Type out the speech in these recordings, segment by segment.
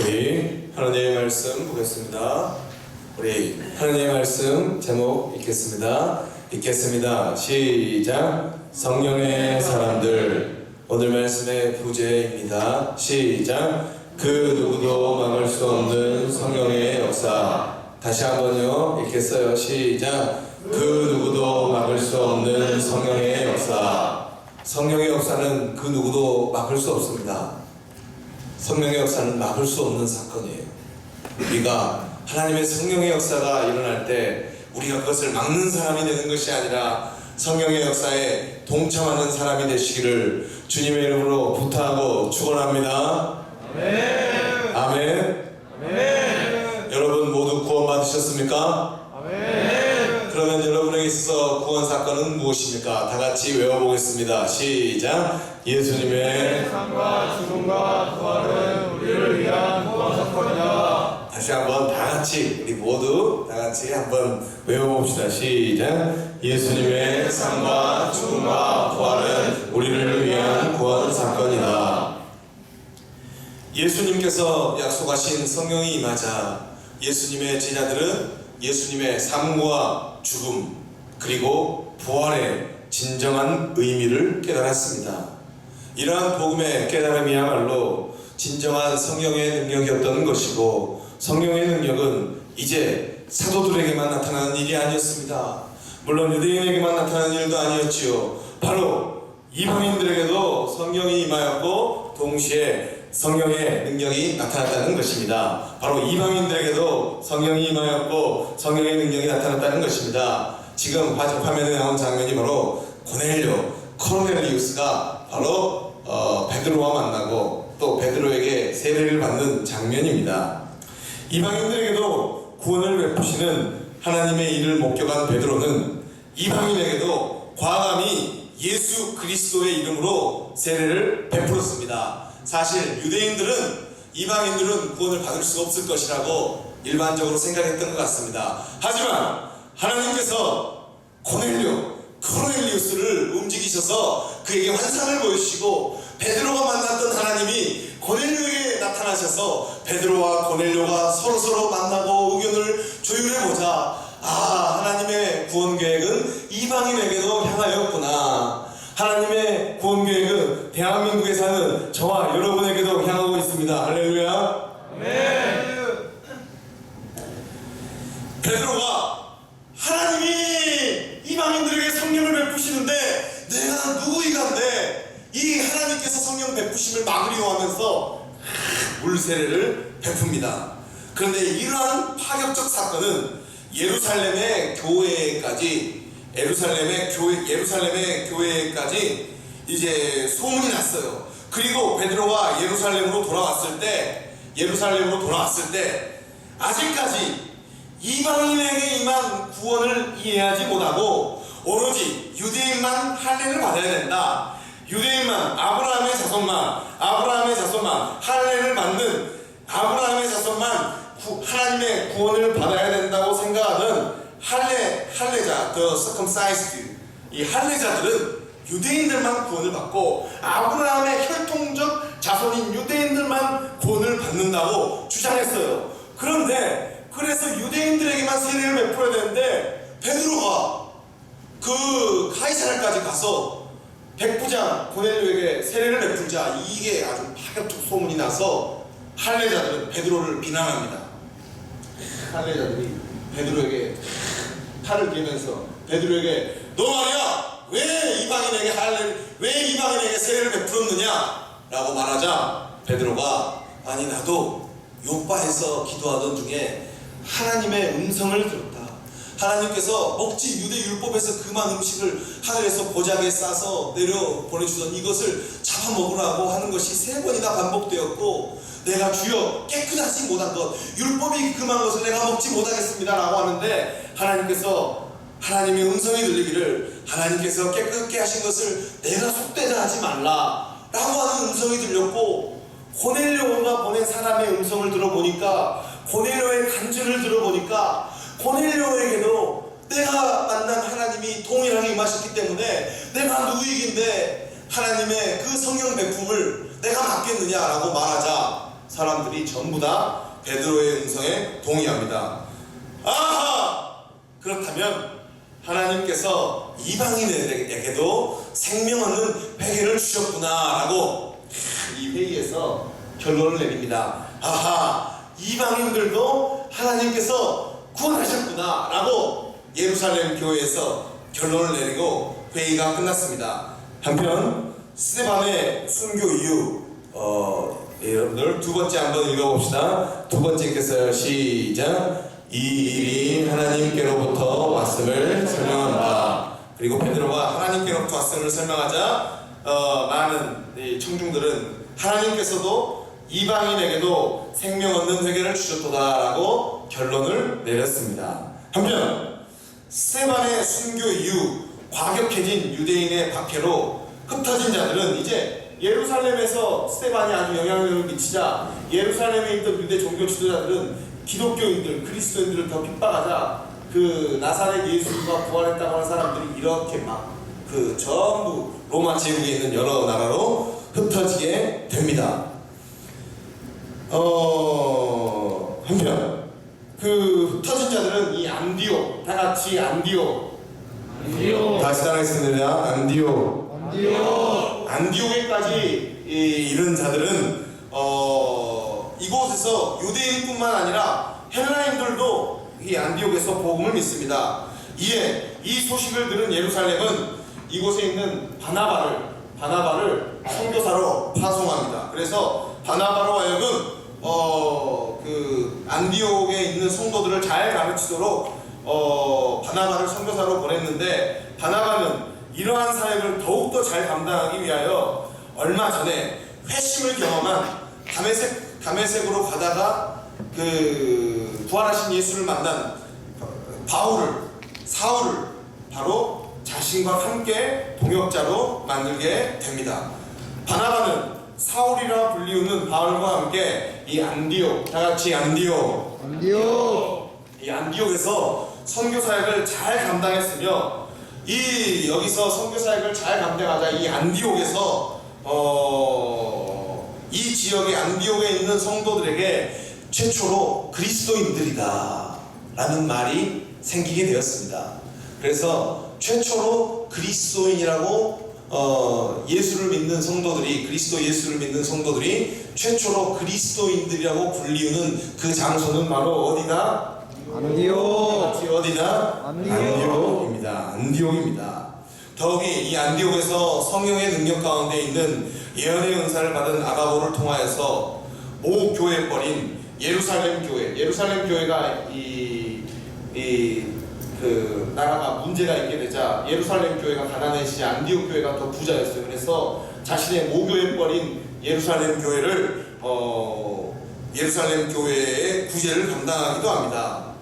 우리 하나님의 말씀 보겠습니다. 우리 하나님의 말씀 제목 읽겠습니다. 읽겠습니다. 시작. 성령의 사람들. 오늘 말씀의 부제입니다. 시작. 그 누구도 막을 수 없는 성령의 역사. 다시 한번요. 읽겠어요. 시작. 그 누구도 막을 수 없는 성령의 역사. 성령의 역사는 그 누구도 막을 수 없습니다. 성령의 역사는 막을 수 없는 사건이에요. 우리가 하나님의 성령의 역사가 일어날 때 우리가 그것을 막는 사람이 되는 것이 아니라 성령의 역사에 동참하는 사람이 되시기를 주님의 이름으로 부탁하고 축원합니다. 아멘. 아멘. 여러분 모두 구원 받으셨습니까? 있어서 구원 사건은 무엇입니까? 다 같이 외워보겠습니다. 시작. 예수님의 삶과 죽음과 부활은 우리를 위한 구원 사건이다. 다시 한번 다 같이 우리 모두 다 같이 한번 외워봅시다. 시작. 예수님의 삶과 죽음과 부활은 우리를 위한 구원 사건이다. 예수님께서 약속하신 성령이 임하자 예수님의 제자들은 예수님의 삶과 죽음 그리고 부활의 진정한 의미를 깨달았습니다. 이러한 복음의 깨달음이야말로 진정한 성령의 능력이었던 것이고 성령의 능력은 이제 사도들에게만 나타나는 일이 아니었습니다. 물론 유대인에게만 나타나는 일도 아니었지요. 바로 이방인들에게도 성령이 임하였고 동시에 성령의 능력이 나타났다는 것입니다. 바로 이방인들에게도 성령이 임하였고 성령의 능력이 나타났다는 것입니다. 지금 화- 화면에 나온 장면이 바로 고넬료 코르넬리우스가 바로 어, 베드로와 만나고 또 베드로에게 세례를 받는 장면입니다. 이방인들에게도 구원을 베푸시는 하나님의 일을 목격한 베드로는 이방인에게도 과감히 예수 그리스도의 이름으로 세례를 베풀었습니다. 사실 유대인들은 이방인들은 구원을 받을 수 없을 것이라고 일반적으로 생각했던 것 같습니다. 하지만 하나님께서 고넬료 코넬리우스를 움직이셔서 그에게 환상을 보여주시고 베드로가 만났던 하나님이 고넬료에게 나타나셔서 베드로와 고넬료가 서로서로 만나고 의견을 조율해보자. 아 하나님의 구원 계획은 이방인에게도 향하였구나. 하나님의 구원 계획은 대한민국에 사는 저와 여러분에게도 향하고 있습니다. 할렐루야 베드로가 하나님이 이방인들에게 성령을 베푸시는데 내가 누구이간데 이 하나님께서 성령 베푸심을 막으려 하면서 물세례를 베풉니다. 그런데 이러한 파격적 사건은 예루살렘의 교회까지 예루살렘의 교회 예루살렘의 교회까지 이제 소문이 났어요. 그리고 베드로가 예루살렘으로 돌아왔을 때 예루살렘으로 돌아왔을 때 아직까지 이방인에게 임한 구원을 이해하지 못하고 오로지 유대인만 할례를 받아야 된다. 유대인만 아브라함의 자손만 아브라함의 자손만 할례를 받는 아브라함의 자손만 구- 하나님의 구원을 받아야 된다고 생각하는 할례 할례자 the circumcised 이 할례자들은 유대인들만 구원을 받고 아브라함의 혈통적 자손인 유대인들만 구원을 받는다고 주장했어요. 그런데 그래서 유대인들에게만 세례를 베풀어야 되는데 베드로가 그 카이사라까지 가서 백부장 고넬료에게 세례를 베풀자 이게 아주 파격적 소문이 나서 할례자들은 베드로를 비난합니다. 할례자들이 베드로에게 팔을 기면서 베드로에게 너 말이야 왜 이방인에게 할례 왜 이방인에게 세례를 베풀었느냐라고 말하자 베드로가 아니 나도 요바에서 기도하던 중에 하나님의 음성을 들었다. 하나님께서 먹지 유대 율법에서 금한 음식을 하늘에서 보자기에 싸서 내려 보내주던 이것을 잡아 먹으라고 하는 것이 세 번이나 반복되었고 내가 주여 깨끗하지 못한 것 율법이 금한 것을 내가 먹지 못하겠습니다라고 하는데 하나님께서 하나님의 음성이 들리기를 하나님께서 깨끗게 하신 것을 내가 속되자 하지 말라라고 하는 음성이 들렸고 고넬료가 보낸 사람의 음성을 들어보니까 고넬료의 간증을 들어보니까 고넬료에게도 내가 만난 하나님이 동일하게 임하셨기 때문에 내가 누구이긴데 하나님의 그 성령 백품을 내가 맡겠느냐라고 말하자 사람들이 전부 다 베드로의 음성에 동의합니다. 아하! 그렇다면 하나님께서 이방인에게도 생명 얻는 회개를 주셨구나라고 이 회의에서 결론을 내립니다. 아하! 이방인들도 하나님께서 구원하셨 구나라고 예루살렘 교회에서 결론을 내리고 회의가 끝났습니다. 한편 스테반의 순교 이후 어, 여러분들 두 번째 한번 읽어봅시다. 두 번째께서 시작. 이 일이 하나님께로부터 왔음을 설명한다. 그리고 베드로가 하나님께로부터 왔음을 설명하자 어, 많은 이 청중들은 하나님께서도 이방인에게도 생명 얻는 회개를 주셨도다라고 결론을 내렸습니다. 한편 스테반의 순교 이후 과격해진 유대인의 박해로 흩어진 자들은 이제 예루살렘에서 스테반이 아주 영향력을 미치자 예루살렘에 있던 유대 종교 지도자들은 기독교인들, 그리스도인들을 더 핍박하자 그 나사렛 예수가 부활했다고 하는 사람들이 이렇게 막 그 전부 로마 제국에 있는 여러 나라로 흩어지게 됩니다. 어 한편 그 흩어진 자들은 이 안디오 다 같이 안디오 안디오 다시 따라하겠습니다. 안디오 안디오 안디오에까지 이- 이른 자들은 어, 이곳에서 유대인뿐만 아니라 헬라인들도 이 안디옥에서 복음을 믿습니다. 이에 이 소식을 들은 예루살렘은 이곳에 있는 바나바를 바나바를 선교사로 파송합니다. 그래서 바나바로 하여금 어, 그 안디옥에 있는 성도들을 잘 가르치도록 어, 바나바를 선교사로 보냈는데 바나바는 이러한 사역을 더욱더 잘 감당하기 위하여 얼마 전에 회심을 경험한 다메섹 다메섹으로 가다가 그 부활하신 예수를 만난 바울을 사울을 바로 자신과 함께 동역자로 만들게 됩니다. 바나바는 사울이라 불리우는 바울과 함께 이 안디옥 다 같이 안디옥 안디오 이 안디옥에서 선교 사역을 잘 감당했으며 이 여기서 선교 사역을 잘 감당하자 이 안디옥에서 어, 이 지역의 안디옥에 있는 성도들에게 최초로 그리스도인들이다 라는 말이 생기게 되었습니다. 그래서 최초로 그리스도인이라고 어, 예수를 믿는 성도들이 그리스도 예수를 믿는 성도들이 최초로 그리스도인들이라고 불리우는 그 장소는 바로 어디다? 안디오 같이 어디다? 안디옥. 안디옥입니다. 안디옥입니다. 더욱이 이 안디옥에서 성령의 능력 가운데 있는 예언의 은사를 받은 아가보를 통하여서 모 교회 버린 예루살렘 교회, 예루살렘 교회가 이, 이, 그, 나라가 문제가 있게 되자 예루살렘 교회가 가난해지자 안디옥 교회가 더 부자였어요. 그래서 자신의 모교회 버린 예루살렘 교회를, 어, 예루살렘 교회의 구제를 감당하기도 합니다.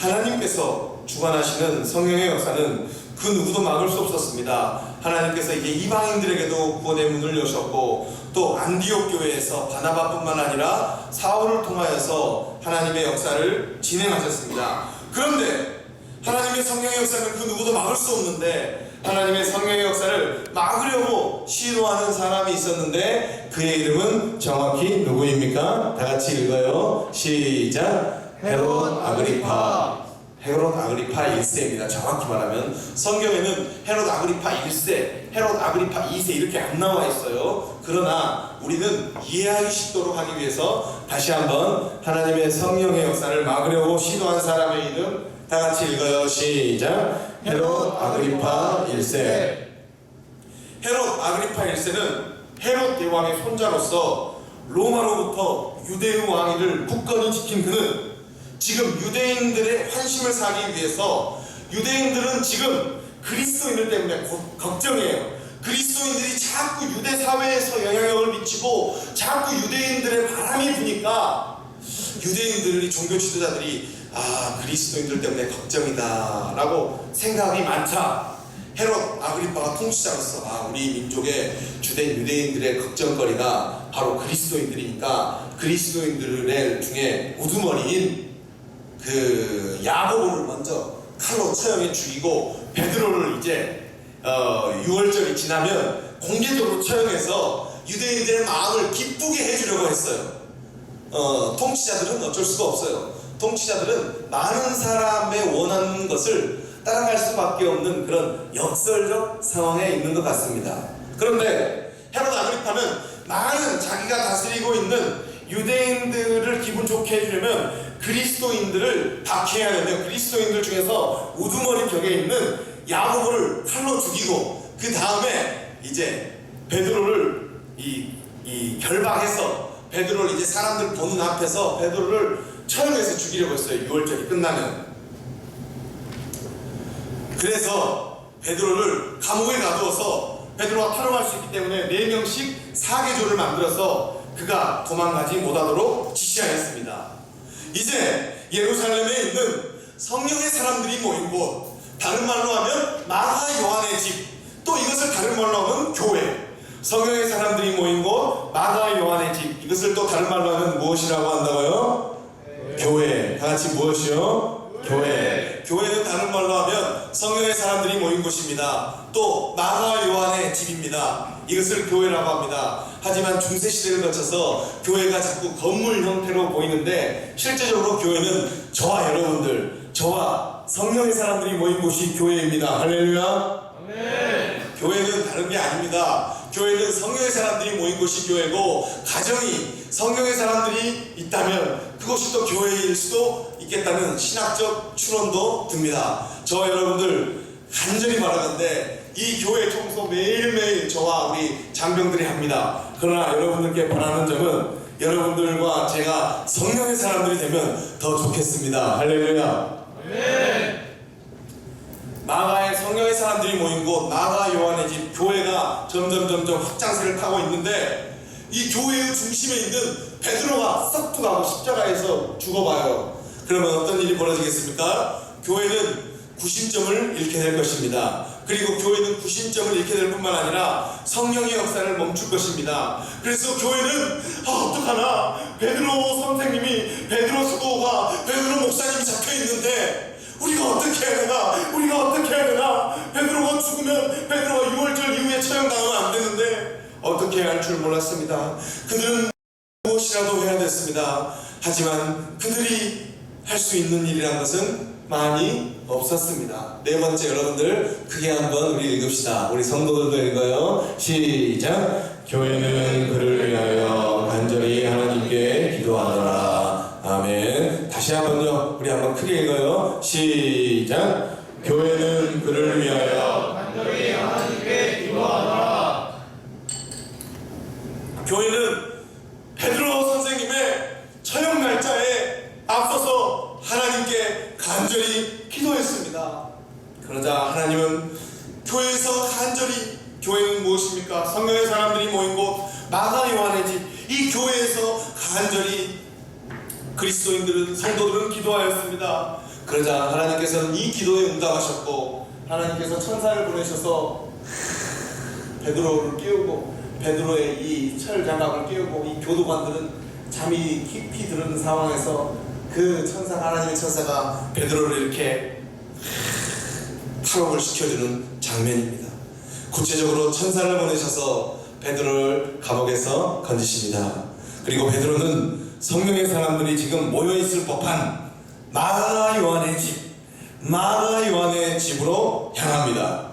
하나님께서 주관하시는 성령의 역사는 그 누구도 막을 수 없었습니다. 하나님께서 이제 이방인들에게도 구원의 문을 여셨고 또 안디옥 교회에서 바나바뿐만 아니라 사울을 통하여서 하나님의 역사를 진행하셨습니다. 그런데 하나님의 성령의 역사는 그 누구도 막을 수 없는데 하나님의 성령의 역사를 막으려고 시도하는 사람이 있었는데 그의 이름은 정확히 누구입니까? 다 같이 읽어요. 시작. 헤롯 아그리파. 헤롯 아그리파 1세입니다. 정확히 말하면 성경에는 헤롯 아그리파 1세, 헤롯 아그리파 2세 이렇게 안 나와 있어요. 그러나 우리는 이해하기 쉽도록 하기 위해서 다시 한번 하나님의 성령의 역사를 막으려고 시도한 사람의 이름 다 같이 읽어요. 시작. 헤롯 아그리파 1세. 헤롯 아그리파 1세는 헤롯 대왕의 손자로서 로마로부터 유대의 왕위를 굳건히 지킨 그는 지금 유대인들의 환심을 사기 위해서 유대인들은 지금 그리스도인들 때문에 고- 걱정해요. 그리스도인들이 자꾸 유대 사회에서 영향력을 미치고 자꾸 유대인들의 바람이 부니까 유대인들이 종교 지도자들이 아 그리스도인들 때문에 걱정이다 라고 생각이 많다. 헤롯 아그리파가 통치자로서 아 우리 민족의 주된 유대인들의 걱정거리가 바로 그리스도인들이니까 그리스도인들의 중에 우두머리인 그 야고보를 먼저 칼로 처형해 죽이고 베드로를 이제 어, 6월절이 지나면 공개적으로 처형해서 유대인들의 마음을 기쁘게 해주려고 했어요. 어, 통치자들은 어쩔 수가 없어요. 통치자들은 많은 사람의 원하는 것을 따라갈 수밖에 없는 그런 역설적 상황에 있는 것 같습니다. 그런데 헤롯 아그리파는 많은 자기가 다스리고 있는 유대인들을 기분 좋게 해주려면 그리스도인들을 박해해야 되는데 그리스도인들 중에서 우두머리 격에 있는 야고보를 칼로 죽이고 그 다음에 이제 베드로를 이, 이 결박해서 베드로를 이제 사람들 보는 앞에서 베드로를 처형해서 죽이려고 했어요. 6월절이 끝나면. 그래서 베드로를 감옥에 놔두어서 베드로가 탈옥할 수 있기 때문에 4명씩 사계조를 만들어서 그가 도망가지 못하도록 지시하였습니다. 이제 예루살렘에 있는 성령의 사람들이 모인 곳, 다른 말로 하면 마가 요한의 집, 또 이것을 다른 말로 하면 교회, 성령의 사람들이 모인 곳, 마가 요한의 집, 이것을 또 다른 말로 하면 무엇이라고 한다고요? 교회. 다 같이 무엇이요? 교회. 교회는 다른 말로 하면 성령의 사람들이 모인 곳입니다. 또 마가 요한의 집입니다. 이것을 교회라고 합니다. 하지만 중세 시대를 거쳐서 교회가 자꾸 건물 형태로 보이는데 실제적으로 교회는 저와 여러분들, 저와 성령의 사람들이 모인 곳이 교회입니다. 할렐루야. 교회는 다른 게 아닙니다. 교회는 성령의 사람들이 모인 곳이 교회고 가정이 성령의 사람들이 있다면 그것이 또 교회일 수도 있겠다는 신학적 추론도 듭니다. 저와 여러분들 간절히 바라는데 이 교회 청소 매일매일 저와 우리 장병들이 합니다. 그러나 여러분들께 바라는 점은 여러분들과 제가 성령의 사람들이 되면 더 좋겠습니다. 할렐루야. 마가의 성령의 사람들이 모인 곳 마가 요한의 집 교회가 점점 점점 확장세를 타고 있는데 이 교회의 중심에 있는 베드로가 썩투가고 십자가에서 죽어봐요. 그러면 어떤 일이 벌어지겠습니까? 교회는 구심점을 잃게 될 것입니다. 그리고 교회는 구심점을 잃게 될 뿐만 아니라 성령의 역사를 멈출 것입니다. 그래서 교회는 아 어떡하나 베드로 선생님이 베드로 수도가 베드로 목사님이 잡혀 있는데 우리가 어떻게 해야 되나? 우리가 어떻게 해야 되나? 베드로가 죽으면 베드로가 6월절 이후에 처형당하면 안 되는데 어떻게 해야 할 줄 몰랐습니다. 그들은 무엇이라도 해야 됐습니다. 하지만 그들이 할 수 있는 일이란 것은 많이 없었습니다. 네 번째 여러분들 크게 한번 우리 읽읍시다. 우리 성도들도 읽어요. 시작. 교회는 그를 위하여 간절히 하나님께 기도하더라. 다시 한번요. 우리 한번 크게 읽어요. 시작. 교회는 그를 위하여 간절히 하나님께 기도하노라. 교회는 베드로 선생님의 처형 날짜에 앞서서 하나님께 간절히 기도했습니다. 그러자 하나님은 교회에서 간절히 교회는 무엇입니까? 성령의 사람들이 모인 곳 마가 요한의 집 이 교회에서 간절히 그리스도인들은 성도들은 기도하였습니다. 그러자 하나님께서는 이 기도에 응답하셨고 하나님께서 천사를 보내셔서 베드로를 깨우고 베드로의 이 철장갑을 깨우고 이 교도관들은 잠이 깊이 드는 상황에서 그 천사 하나님의 천사가 베드로를 이렇게 탈옥을 시켜주는 장면입니다. 구체적으로 천사를 보내셔서 베드로를 감옥에서 건지십니다. 그리고 베드로는 성령의 사람들이 지금 모여 있을 법한 마가 요한의 집, 마가 요한의 집으로 향합니다.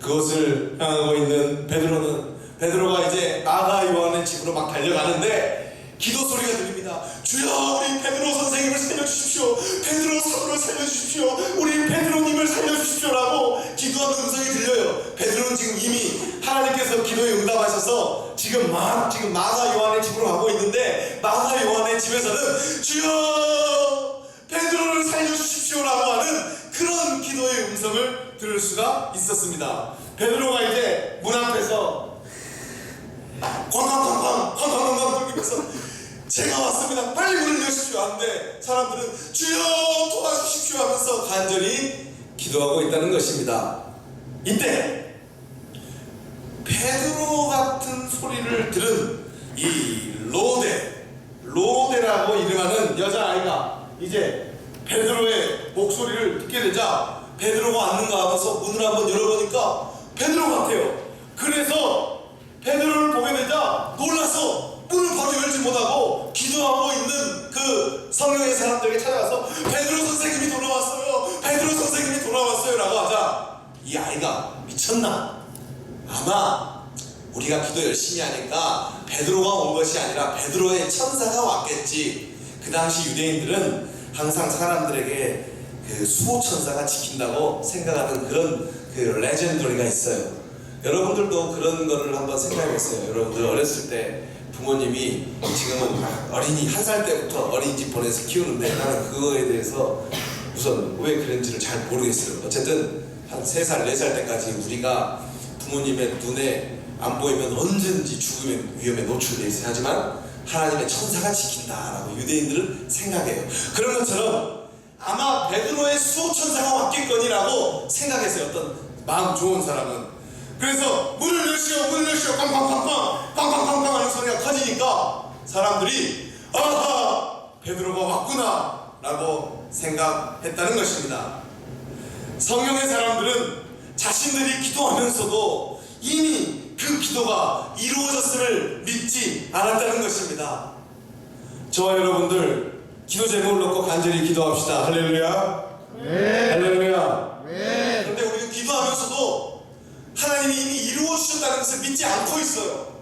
그것을 향하고 있는 베드로는 베드로가 이제 마가 요한의 집으로 막 달려가는데 기도 소리가 들립니다. 주여 우리 베드로 선생님을 살려주십시오. 베드로 사도를 살려주십시오. 우리 베드로님을 살려주십시오라고 기도하는 음성이 들려요. 베드로는 지금 이미 하나님께서 기도에 응답하셔서 지금 막 지금 마가 요한의 집으로 가고 있는데 마가 요한의 집에서는 주여 베드로를 살려주십시오라고 하는 그런 기도의 음성을 들을 수가 있었습니다. 베드로가 이제 문 앞에서 쾅쾅쾅쾅 쾅쾅쾅쾅 뚫리면서 제가 왔습니다. 빨리 문을 여십시오. 안 돼. 사람들은 주여 도와주십시오 하면서 간절히 기도하고 있다는 것입니다. 이때 베드로 같은 소리를 들은 이 로데 로데라고 이름하는 여자아이가 이제 베드로의 목소리를 듣게 되자 베드로가 왔는가 하면서 문을 한번 열어보니까 베드로 같아요. 그래서 베드로를 보게 되자 놀라서 문을 바로 열지 못하고 기도하고 있는 그 성령의 사람들에게 찾아가서 베드로 선생님이 돌아왔어요. 베드로 선생님이 돌아왔어요라고 하자 이 아이가 미쳤나? 아마 우리가 기도 열심히 하니까 베드로가 온 것이 아니라 베드로의 천사가 왔겠지. 그 당시 유대인들은 항상 사람들에게 그 수호 천사가 지킨다고 생각하는 그런 그 레전더리가 있어요. 여러분들도 그런 거를 한번 생각해보세요. 여러분들 어렸을 때 부모님이 지금은 어린이 한 살 때부터 어린이집 보내서 키우는데 나는 그거에 대해서 우선 왜 그런지를 잘 모르겠어요. 어쨌든 한세 살, 네살 때까지 우리가 부모님의 눈에 안 보이면 언제든지 죽음의 위험에 노출돼 있어요. 하지만 하나님의 천사가 지킨다라고 유대인들은 생각해요. 그런 것처럼 아마 베드로의 수호 천사가 왔겠거니라고 생각했어요. 어떤 마음 좋은 사람은. 그래서 문을 열시오, 문을 열시오, 꽝꽝꽝꽝, 꽝꽝꽝꽝 하는 소리가 커지니까 사람들이 아하, 베드로가 왔구나 라고 생각했다는 것입니다. 성령의 사람들은 자신들이 기도하면서도 이미 그 기도가 이루어졌음을 믿지 않았다는 것입니다. 저와 여러분들 기도 제목을 놓고 간절히 기도합시다. 할렐루야. 할렐루야. 그런데 우리는 기도하면서도 하나님이 이미 이루어 주셨다는 것을 믿지 않고 있어요.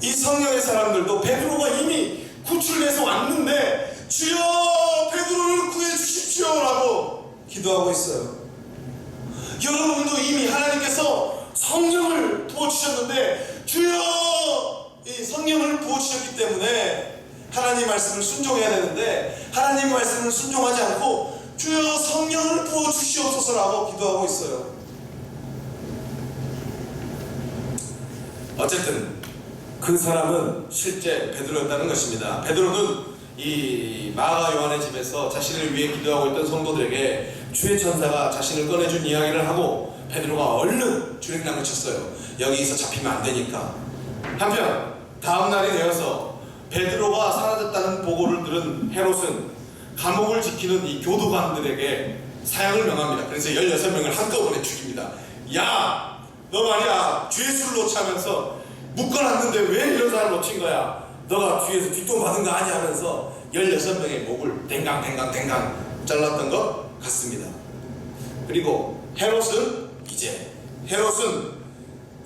이 성령의 사람들도 베드로가 이미 구출돼서 왔는데 주여 베드로를 구해 주십시오라고 기도하고 있어요. 여러분도 이미 하나님께서 성령을 부어 주셨는데 주여 이 성령을 부어 주셨기 때문에 하나님 말씀을 순종해야 되는데 하나님 말씀을 순종하지 않고 주여 성령을 부어 주시옵소서라고 기도하고 있어요. 어쨌든 그 사람은 실제 베드로였다는 것입니다. 베드로는 이 마가 요한의 집에서 자신을 위해 기도하고 있던 성도들에게 주의 천사가 자신을 꺼내준 이야기를 하고 베드로가 얼른 주행랑을 쳤어요. 여기서 잡히면 안 되니까. 한편 다음 날이 되어서 베드로가 사라졌다는 보고를 들은 헤롯은 감옥을 지키는 이 교도관들에게 사형을 명합니다. 그래서 16명을 한꺼번에 죽입니다. 야! 너 말이야 죄수를 놓치면서 묶어놨는데 왜 이런 사람을 놓친 거야? 너가 뒤에서 뒷돈 받은 거 아니야 하면서 16명의 목을 댕강댕강댕강 잘랐던 것 같습니다. 그리고 헤롯은 이제 헤롯은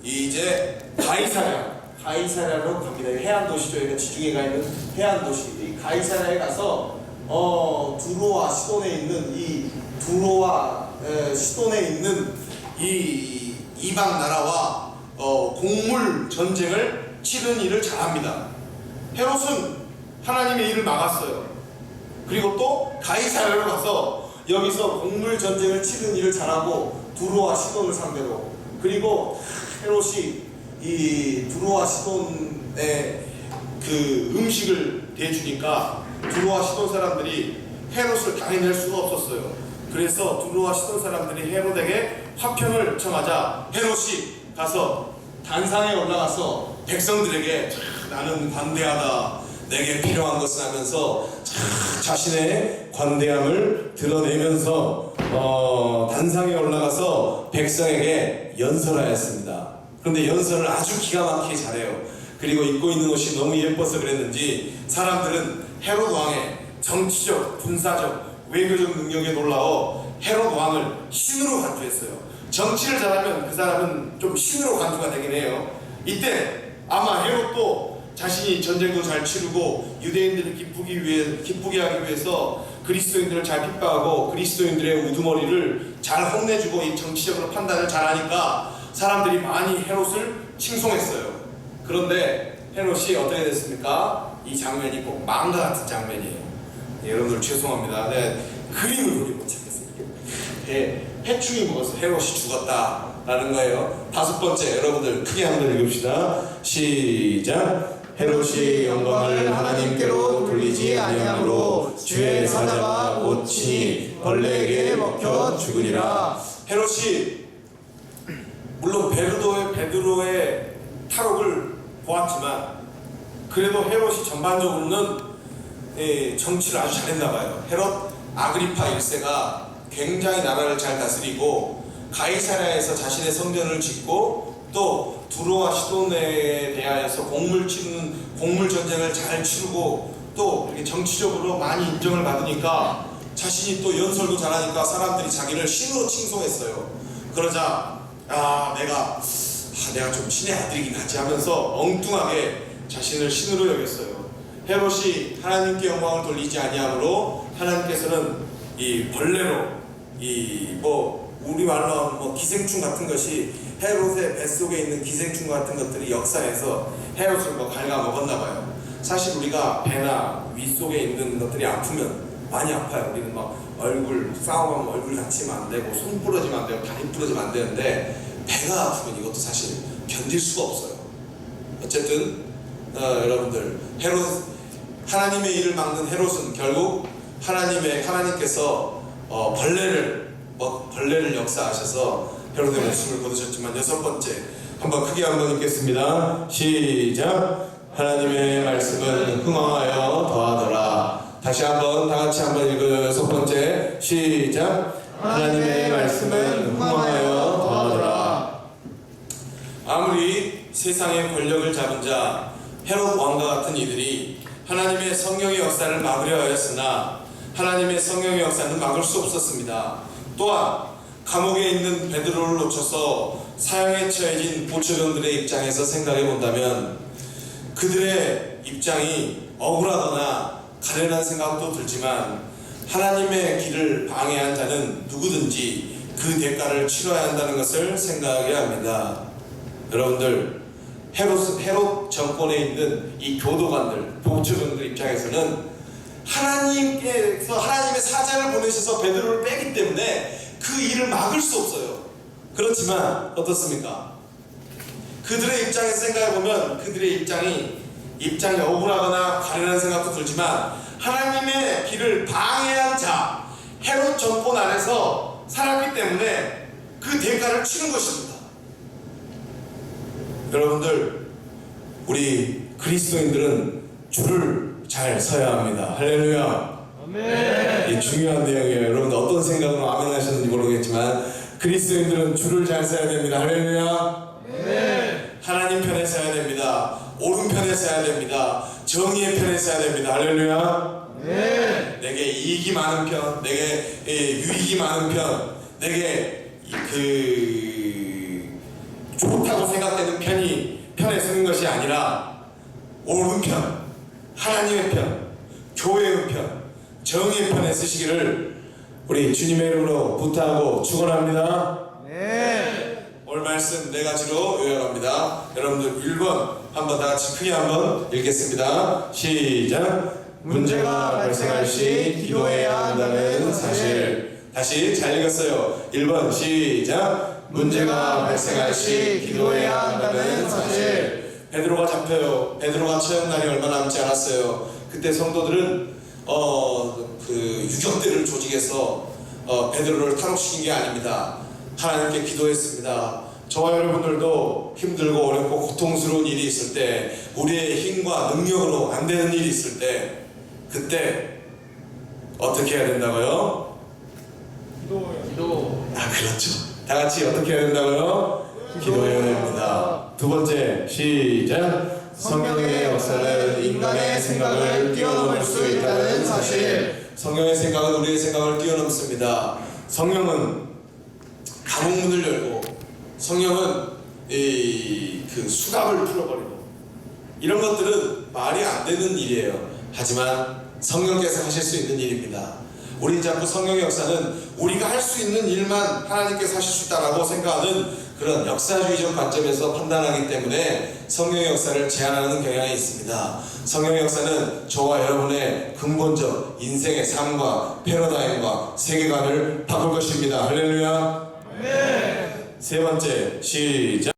이제 가이사랴 가이사랴로 갑니다. 해안 도시죠. 여기가 지중해 가 있는 해안 도시. 이 가이사랴에 가서 어 두로와 시돈에 있는 이 두로와 에, 시돈에 있는 이 이방 나라와 어, 곡물 전쟁을 치른 일을 잘합니다. 헤롯은 하나님의 일을 막았어요. 그리고 또 가이사랴로 가서 여기서 곡물 전쟁을 치른 일을 잘하고 두로와 시돈을 상대로 그리고 헤롯이 이 두로와 시돈의 그 음식을 대주니까 두로와 시돈 사람들이 헤롯을 당해낼 수가 없었어요. 그래서 두로와 시돈 사람들이 헤롯에게 화평을 청하자 헤롯이 가서 단상에 올라가서 백성들에게 나는 관대하다 내게 필요한 것을 하면서 자신의 관대함을 드러내면서 어, 단상에 올라가서 백성에게 연설하였습니다. 그런데 연설을 아주 기가 막히게 잘해요. 그리고 입고 있는 옷이 너무 예뻐서 그랬는지 사람들은 헤롯 왕의 정치적, 군사적, 외교적 능력에 놀라워 헤롯 왕을 신으로 간주했어요. 정치를 잘하면 그 사람은 좀 신으로 간주가 되긴 해요. 이때 아마 헤롯도 자신이 전쟁도 잘 치르고 유대인들을 기쁘기 위해 기쁘게 하기 위해서 그리스도인들을 잘 핍박하고 그리스도인들의 우두머리를 잘 혼내주고 이 정치적으로 판단을 잘하니까 사람들이 많이 헤롯을 칭송했어요. 그런데 헤롯이 어떻게 됐습니까? 이 장면이 꼭 망가 같은 장면이에요. 네, 여러분들 죄송합니다. 네, 그림을 그리 못 찾겠어요. 배, 해충이 먹어서 헤롯이 죽었다 라는 거예요. 다섯 번째 여러분들 크게 한번 읽읍시다. 시작. 헤롯이 영광을 하나님께로 돌리지 아니하므로 주의 사자가 곧 친히 벌레에게 먹혀 죽으리라. 헤롯이 물론 베드로의 베드로의 탈옥을 보았지만 그래도 헤롯이 전반적으로는 예, 정치를 아주 잘했나 봐요. 헤롯 아그리파 1세가 굉장히 나라를 잘 다스리고 가이사랴에서 자신의 성전을 짓고 또 두로와 시돈에 대하여서 공물 치르는 공물 전쟁을 잘 치르고 또 이렇게 정치적으로 많이 인정을 받으니까 자신이 또 연설도 잘하니까 사람들이 자기를 신으로 칭송했어요. 그러자 아 내가 아, 내가 좀 신의 아들이긴 하지 하면서 엉뚱하게 자신을 신으로 여겼어요. 헤롯이 하나님께 영광을 돌리지 아니하므로 하나님께서는 이 벌레로 이 뭐 우리 말로 하면 뭐 기생충 같은 것이 헤롯의 뱃속에 있는 기생충 같은 것들이 역사에서 헤롯을 뭐 갉아먹었나 봐요. 사실 우리가 배나 위 속에 있는 것들이 아프면 많이 아파요. 우리는 막 얼굴 싸움하면 얼굴 다치면 안 되고 손 부러지면 안 되고 다리 부러지면 안 되는데 배가 아프면 이것도 사실 견딜 수가 없어요. 어쨌든 어, 여러분들 헤롯 하나님의 일을 막는 헤롯은 결국 하나님의 하나님께서 어, 벌레를 뭐 벌레를 역사하셔서 헤롯의 목숨을 거두셨지만 여섯 번째 한번 크게 한번 읽겠습니다. 시작. 하나님의 말씀은 흥황하여 더하더라. 다시 한번 다 같이 한번 읽어요. 여섯 번째 시작. 하나님의 말씀은 흥황하여 더하더라. 아무리 세상의 권력을 잡은 자 헤롯 왕과 같은 이들이 하나님의 성령의 역사를 막으려 하였으나 하나님의 성령의 역사는 막을 수 없었습니다. 또한 감옥에 있는 베드로를 놓쳐서 사형에 처해진 보초병들의 입장에서 생각해 본다면 그들의 입장이 억울하거나 가련한 생각도 들지만 하나님의 길을 방해한 자는 누구든지 그 대가를 치러야 한다는 것을 생각하게 합니다. 여러분들 헤롯, 헤롯 정권에 있는 이 교도관들, 보초병들 입장에서는 하나님께서 하나님의 사자를 보내셔서 베드로를 빼기 때문에 그 일을 막을 수 없어요. 그렇지만 어떻습니까? 그들의 입장에서 생각해 보면 그들의 입장이 입장이 억울하거나 가련한 생각도 들지만 하나님의 길을 방해한 자 헤롯 정권 안에서 살았기 때문에 그 대가를 치는 것입니다. 여러분들 우리 그리스도인들은 줄을 잘 서야 합니다. 할렐루야. 이 중요한 내용이에요. 여러분 어떤 생각으로 아멘 하셨는지 모르겠지만 그리스도인들은 줄을 잘 서야 됩니다. 할렐루야. 하나님 편에 서야 됩니다. 옳은 편에 서야 됩니다. 정의의 편에 서야 됩니다. 할렐루야. 내게 이익이 많은 편, 내게 예, 유익이 많은 편, 내게 이- 그 좋다고 생각되는 편이 편에 서는 것이 아니라 옳은 편, 하나님의 편, 교회의 편, 정의의 편에 서시기를 우리 주님의 이름으로 부탁하고 축원합니다. 오늘 말씀 네 가지로 요약합니다. 여러분들 1번 한번 다 같이 크게 한번 읽겠습니다. 시작. 문제가 발생할 시 기도해야 한다는 사실. 다시 잘 읽었어요. 1번 시작. 문제가 발생할 시 기도해야 한다는 사실. 베드로가 잡혀요. 베드로가 처형 날이 얼마 남지 않았어요. 그때 성도들은 어그 유격대를 조직해서 어, 베드로를 탈옥시킨 게 아닙니다. 하나님께 기도했습니다. 저와 여러분들도 힘들고 어렵고 고통스러운 일이 있을 때 우리의 힘과 능력으로 안 되는 일이 있을 때 그때 어떻게 해야 된다고요? 아 그렇죠. 다 같이 어떻게 해야 된다고요? 기도해야 됩니다. 두 번째 시작. 성령의 역사는 인간의 생각을 뛰어넘을 수 있다는 사실. 성령의 생각은 우리의 생각을 뛰어넘습니다. 성령은 감옥 문을 열고 성령은 이 그 수갑을 풀어버리고 이런 것들은 말이 안 되는 일이에요. 하지만 성령께서 하실 수 있는 일입니다. 우리 자꾸 성령의 역사는 우리가 할 수 있는 일만 하나님께서 하실 수 있다라고 생각하는 그런 역사주의적 관점에서 판단하기 때문에 성령의 역사를 제한하는 경향이 있습니다. 성령의 역사는 저와 여러분의 근본적 인생의 삶과 패러다임과 세계관을 바꿀 것입니다. 할렐루야. 세 번째 시작.